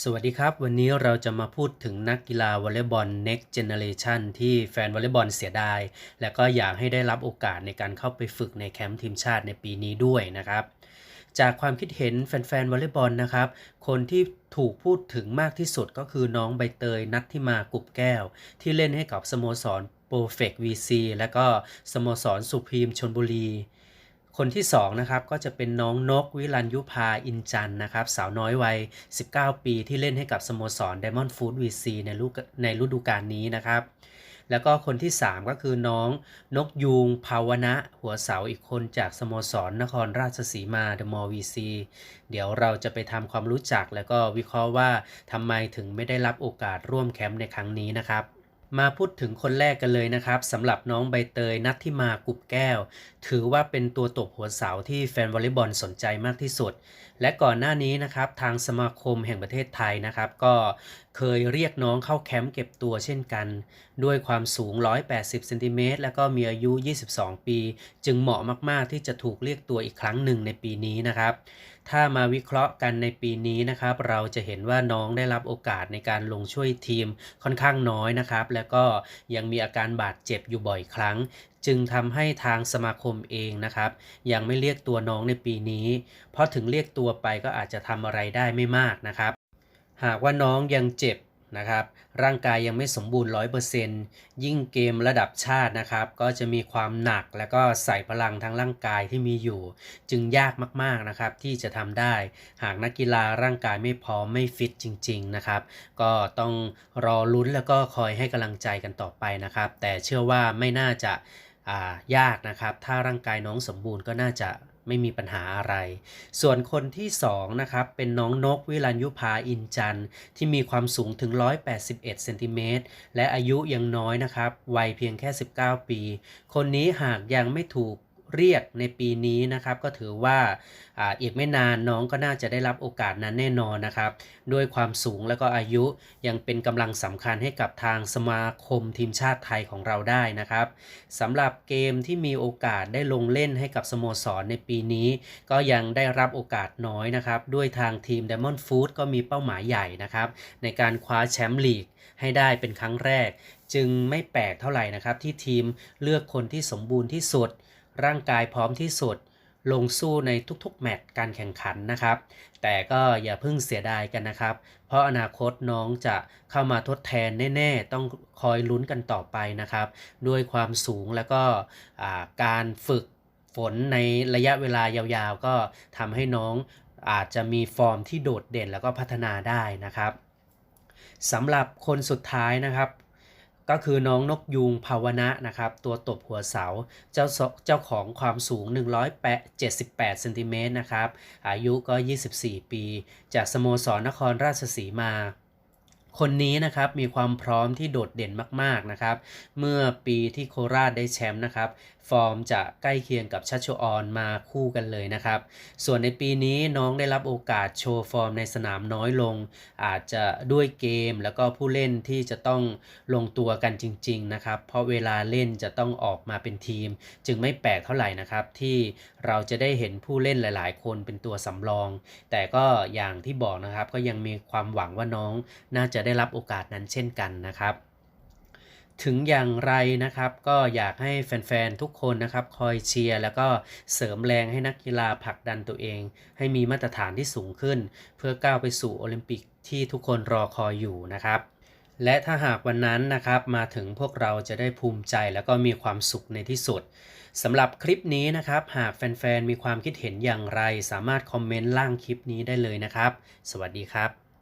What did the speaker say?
สวัสดีครับ วันนี้เราจะมาพูดถึงนักกีฬาวอลเลย์บอล Next Generation ที่แฟนวอลเลย์บอลเสียดาย และก็อยากให้ได้รับโอกาสในการเข้าไปฝึกในแคมป์ทีมชาติในปีนี้ด้วยนะครับ จากความคิดเห็นแฟนๆวอลเลย์บอลนะครับ คนที่ถูกพูดถึงมากที่สุดก็คือน้องใบเตยนัทที่มากุบแก้ว ที่เล่นให้กับสโมสรโปรเฟกวีซีและก็สโมสรสุพรีมชนบุรี คนที่2นะครับก็จะเป็นน้องนกวิรัญยุพาอินจันนะครับ สาวน้อยวัย 19 ปีที่เล่นให้กับสโมสร Diamond Food VC ในฤดูในฤดูกาลนี้นะครับ แล้วก็คนที่ 3 ก็คือน้องนกยูงภาวนะ หัวเสาอีกคนจากสโมสรนครราชสีมา The m o r VC เดี๋ยวเราจะไปทำความรู้จักแล้วก็วิเคราะห์ว่าทำไมถึงไม่ได้รับโอกาสร่วมแคมป์ในครั้งนี้นะครับ มาพูดถึงคนแรกกันเลยนะครับสำหรับน้องใบเตยนัทที่มากุบแก้ว ถือว่าเป็นตัวตบหัวเสาที่แฟนวอลเลย์บอลสนใจมากที่สุด และก่อนหน้านี้นะครับทางสมาคมแห่งประเทศไทยนะครับ ก็เคยเรียกน้องเข้าแคมป์เก็บตัวเช่นกัน ด้วยความสูง 180 เซนติเมตรแล้วก็มีอายุ 22 ปี จึงเหมาะมาก ๆ ที่จะถูกเรียกตัวอีกครั้งหนึ่งในปีนี้นะครับ ถ้ามาวิเคราะห์กันในปีนี้นะครับ เราจะเห็นว่าน้องได้รับโอกาสในการลงช่วยทีมค่อนข้างน้อยนะครับ แล้วก็ยังมีอาการบาดเจ็บอยู่บ่อยครั้งจึงทำให้ทางสมาคมเองนะครับ ยังไม่เรียกตัวน้องในปีนี้ เพราะถึงเรียกตัวไปก็อาจจะทำอะไรได้ไม่มากนะครับ หากว่าน้องยังเจ็บนะครับ ร่างกายยังไม่สมบูรณ์ 100%ยิ่งเกมระดับชาตินะครับ ก็จะมีความหนักแล้วก็ใส่พลังทั้งร่างกายที่มีอยู่ จึงยากมากๆนะครับที่จะทำได้ หากนักกีฬาร่างกายไม่พร้อมไม่ฟิตจริง ๆนะครับ ก็ต้องรอลุ้นแล้วก็คอยให้กำลังใจกันต่อไปนะครับ แต่เชื่อว่าไม่น่าจะอ่ายากนะครับ ถ้าร่างกายน้องสมบูรณ์ก็น่าจะ ไม่มีปัญหาอะไร ส่วนคนที่2นะครับเป็นน้องนกวิรัญยุพาอินจันที่มีความสูงถึง 181เซนติเมตรและอายุยังน้อยนะครับ วัยเพียงแค่ 19 ปี คนนี้หากยังไม่ถูก เรียกในปีนี้นะครับ ก็ถือว่าอาอีกไม่นานน้องก็น่าจะได้รับโอกาสนั้นแน่นอนนะครับ ด้วยความสูงและก็อายุยังเป็นกำลังสำคัญให้กับทางสมาคมทีมชาติไทยของเราได้นะครับสำหรับเกมที่มีโอกาสได้ลงเล่นให้กับสโมสรในปีนี้ ก็ยังได้รับโอกาสน้อยนะครับ ด้วยทางทีม Diamond Food ก็มีเป้าหมายใหญ่นะครับ ในการคว้าแชมป์ลีกให้ได้เป็นครั้งแรก จึงไม่แปลกเท่าไหร่นะครับ ที่ทีมเลือกคนที่สมบูรณ์ที่สุด ร่างกายพร้อมที่สุด ลงสู้ในทุกๆ แมตช์การแข่งขันนะครับ แต่ก็อย่าเพิ่งเสียดายกันนะครับ เพราะอนาคตน้องจะเข้ามาทดแทนแน่ ๆ ต้องคอยลุ้นกันต่อไปนะครับ ด้วยความสูงแล้วก็การฝึกฝนในระยะเวลายาวๆ ก็ทำให้น้องอาจจะมีฟอร์มที่โดดเด่นแล้วก็พัฒนาได้นะครับสำหรับคนสุดท้ายนะครับ ก็คือน้องนกยูงภาวนะนะครับ ตัวตบหัวเสาเจ้าเจ้าของความสูง 178เซนติเมตรนะครับ อายุก็ 24 ปี จากสโมสรนครราชสีมา คนนี้นะครับมีความพร้อมที่โดดเด่นมากๆนะครับ เมื่อปีที่โคราชได้แชมป์นะครับ ฟอร์มจะใกล้เคียงกับชัชโชออนมาคู่กันเลยนะครับ ส่วนในปีนี้น้องได้รับโอกาสโชว์ฟอร์มในสนามน้อยลง อาจจะด้วยเกมแล้วก็ผู้เล่นที่จะต้องลงตัวกันจริง ๆนะครับ เพราะเวลาเล่นจะต้องออกมาเป็นทีม จึงไม่แปลกเท่าไหร่นะครับ ที่เราจะได้เห็นผู้เล่นหลาย ๆ คนเป็นตัวสำรอง แต่ก็อย่างที่บอกนะครับก็ยังมีความหวังว่าน้องน่าจะได้รับโอกาสนั้นเช่นกันนะครับถึงอย่างไรนะครับก็อยากให้แฟนๆ ทุกคนนะครับคอยเชียร์แล้วก็เสริมแรงให้นักกีฬาผลักดันตัวเอง ให้มีมาตรฐานที่สูงขึ้น เพื่อก้าวไปสู่โอลิมปิกที่ทุกคนรอคอยอยู่นะครับ และถ้าหากวันนั้นนะครับมาถึงพวกเราจะได้ภูมิใจแล้วก็มีความสุขในที่สุดสำหรับคลิปนี้นะครับ หากแฟนๆ มีความคิดเห็นอย่างไร สามารถคอมเมนต์ล่างคลิปนี้ได้เลยนะครับ สวัสดีครับ